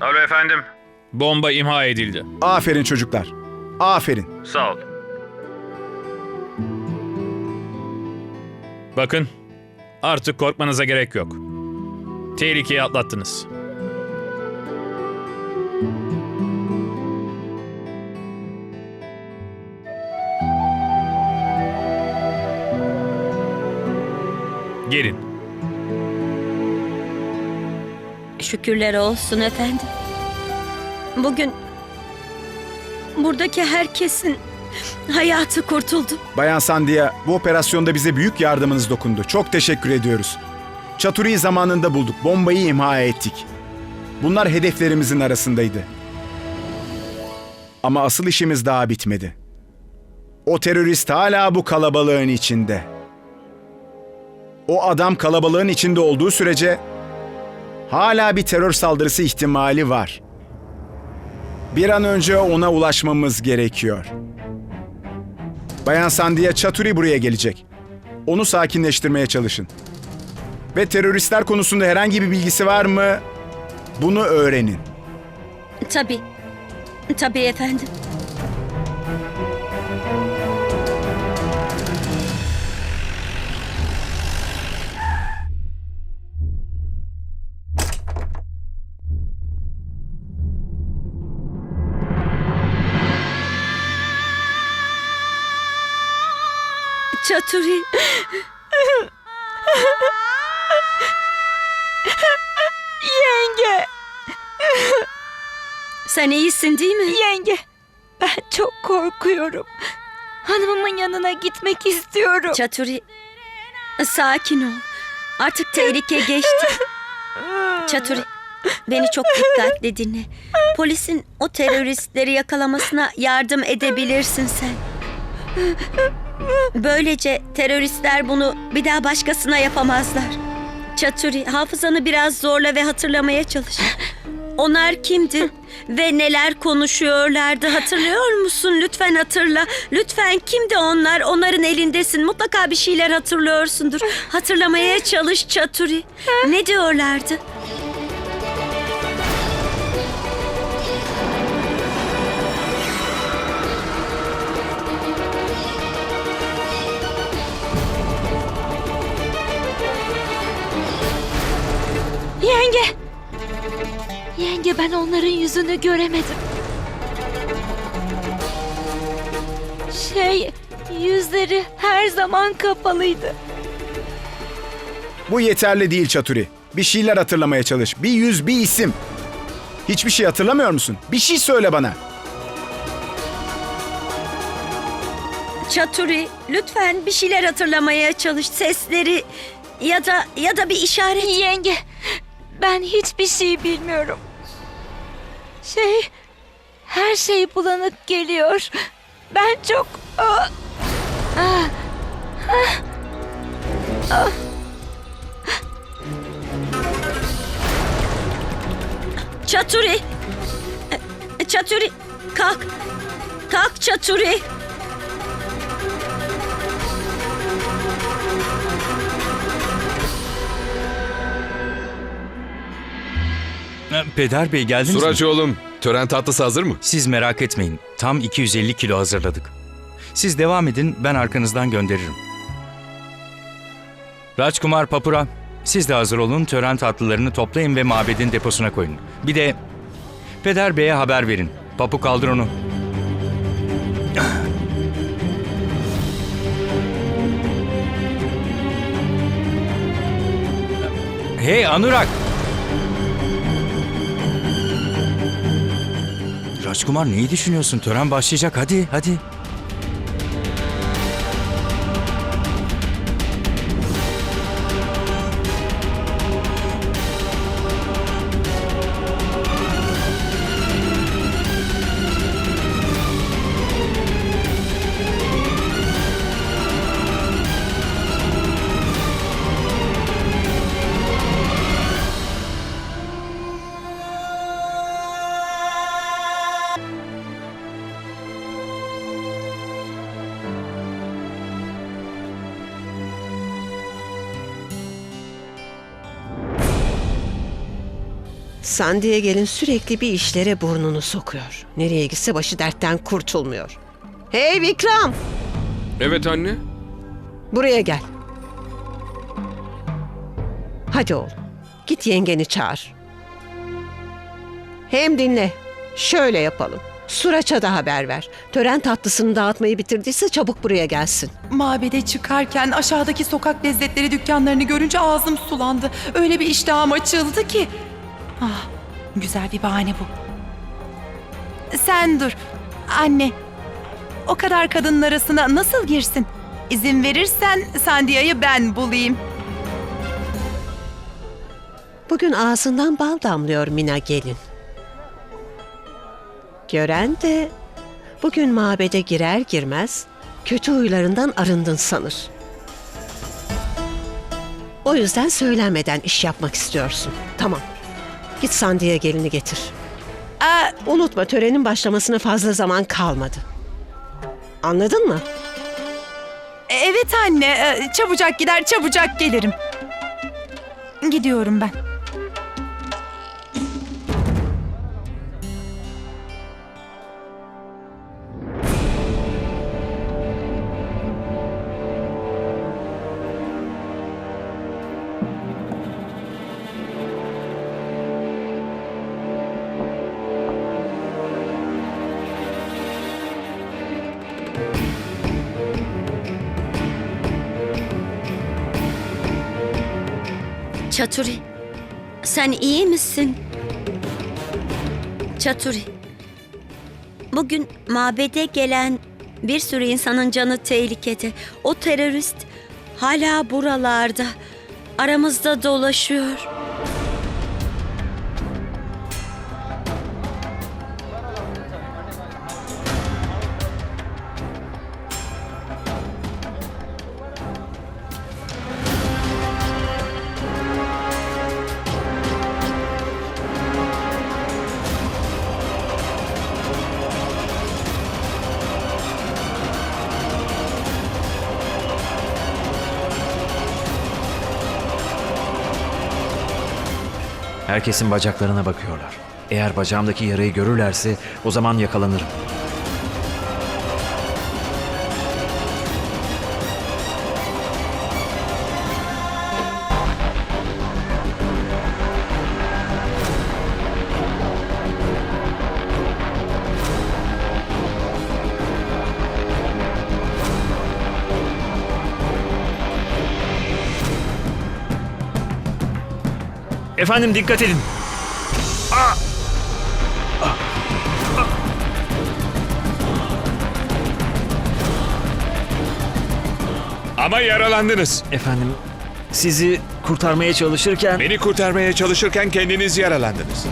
Alo efendim. Bomba imha edildi. Aferin çocuklar. Aferin. Sağ ol. Bakın, artık korkmanıza gerek yok. Tehlikeyi atlattınız. Gelin. Şükürler olsun efendim. Bugün buradaki herkesin hayatı kurtuldu. Bayan Sandia, bu operasyonda bize büyük yardımınız dokundu. Çok teşekkür ediyoruz. Çaturi'yi zamanında bulduk. Bombayı imha ettik. Bunlar hedeflerimizin arasındaydı. Ama asıl işimiz daha bitmedi. O terörist hala bu kalabalığın içinde. O adam kalabalığın içinde olduğu sürece hala bir terör saldırısı ihtimali var. Bir an önce ona ulaşmamız gerekiyor. Bayan Sandia Çaturi buraya gelecek. Onu sakinleştirmeye çalışın. Ve teröristler konusunda herhangi bir bilgisi var mı? Bunu öğrenin. Tabii. Tabii efendim. Çaturi. Yenge, Sen iyisin değil mi? yenge. Ben çok korkuyorum. Hanımımın yanına gitmek istiyorum. Çaturi. Sakin ol. Artık tehlike geçti. Çaturi. Beni çok dikkatli dinle. Polisin o teröristleri yakalamasına yardım edebilirsin sen. Böylece teröristler bunu bir daha başkasına yapamazlar. Çaturi, hafızanı biraz zorla ve hatırlamaya çalış. Onlar kimdi ve neler konuşuyorlardı hatırlıyor musun? Lütfen hatırla. Lütfen kimdi onlar? Onların elindesin. Mutlaka bir şeyler hatırlıyorsundur. Hatırlamaya çalış Çaturi. Ne diyorlardı? Yenge. Yenge ben onların yüzünü göremedim. Şey, yüzleri her zaman kapalıydı. Bu yeterli değil Çaturi. Bir şeyler hatırlamaya çalış. Bir yüz, bir isim. Hiçbir şey hatırlamıyor musun? Bir şey söyle bana. Çaturi, lütfen bir şeyler hatırlamaya çalış. Sesleri ya da ya da bir işaret. Yenge, ben hiçbir şey bilmiyorum. Şey, her şey bulanık geliyor. Ben çok... Çaturi. Çaturi, kalk. Kalk Çaturi. Peder Bey geldiniz mi? Suraç oğlum, tören tatlısı hazır mı? Siz merak etmeyin. Tam 250 kilo hazırladık. Siz devam edin, ben arkanızdan gönderirim. Rajkumar Papura, siz de hazır olun. Tören tatlılarını toplayın ve mabedin deposuna koyun. Bir de Peder Bey'e haber verin. Papu kaldır onu. Hey Anurak! Rajkumar neyi düşünüyorsun? Tören başlayacak. Hadi, hadi. Sandiye gelin sürekli bir işlere burnunu sokuyor. Nereye gitse başı dertten kurtulmuyor. Hey Vikram! Evet anne. Buraya gel. Hadi oğlum. Git yengeni çağır. Hem dinle. Şöyle yapalım. Suraç'a da haber ver. Tören tatlısını dağıtmayı bitirdiyse çabuk buraya gelsin. Mabede çıkarken aşağıdaki sokak lezzetleri dükkanlarını görünce ağzım sulandı. Öyle bir iştahım açıldı ki. Ah, güzel bir bahane bu. Sen dur. Anne, o kadar kadının arasına nasıl girsin? İzin verirsen Sandia'yı ben bulayım. Bugün ağzından bal damlıyor Mina gelin. Gören de bugün mabede girer girmez kötü huylarından arındın sanır. O yüzden söylenmeden iş yapmak istiyorsun. Tamam. Git Sandiye gelini getir. Aa, Unutma törenin başlamasına fazla zaman kalmadı. Anladın mı? evet anne, e, çabucak gider çabucak gelirim. Gidiyorum ben. Çaturi, sen iyi misin? Çaturi, bugün mabede gelen bir sürü insanın canı tehlikede. O terörist hala buralarda, aramızda dolaşıyor. Herkesin bacaklarına bakıyorlar. Eğer bacağımdaki yarayı görürlerse o zaman yakalanırım. Efendim dikkat edin. Ama yaralandınız. Efendim, sizi kurtarmaya çalışırken... Beni kurtarmaya çalışırken kendiniz yaralandınız.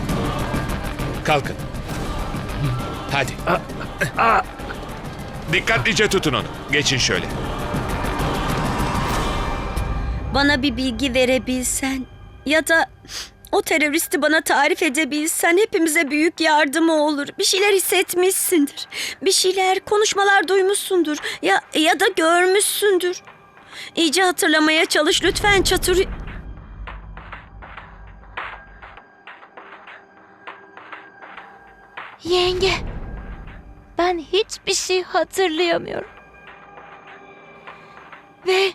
Kalkın. Hadi. Dikkatlice tutun onu. Geçin şöyle. Bana bir bilgi verebilsen ya da o teröristi bana tarif edebilsen hepimize büyük yardımı olur. Bir şeyler hissetmişsindir. Bir şeyler, konuşmalar duymuşsundur ya ya da görmüşsündür. İyice hatırlamaya çalış lütfen Çaturi. Yenge, ben hiçbir şey hatırlayamıyorum. Ve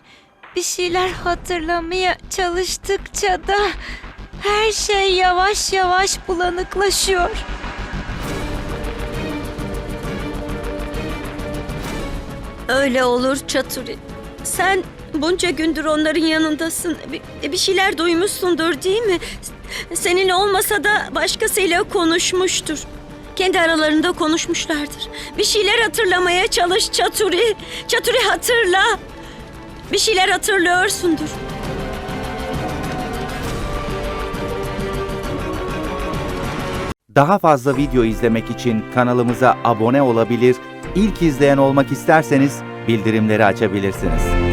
bir şeyler hatırlamaya çalıştıkça da her şey yavaş yavaş bulanıklaşıyor. Öyle olur Çaturi. Sen bunca gündür onların yanındasın. Bir, bir şeyler duymuşsundur değil mi? Senin olmasa da başkasıyla konuşmuştur. Kendi aralarında konuşmuşlardır. Bir şeyler hatırlamaya çalış Çaturi. Çaturi hatırla. Bir şeyler hatırlıyorsundur. Daha fazla video izlemek için kanalımıza abone olabilir, ilk izleyen olmak isterseniz bildirimleri açabilirsiniz.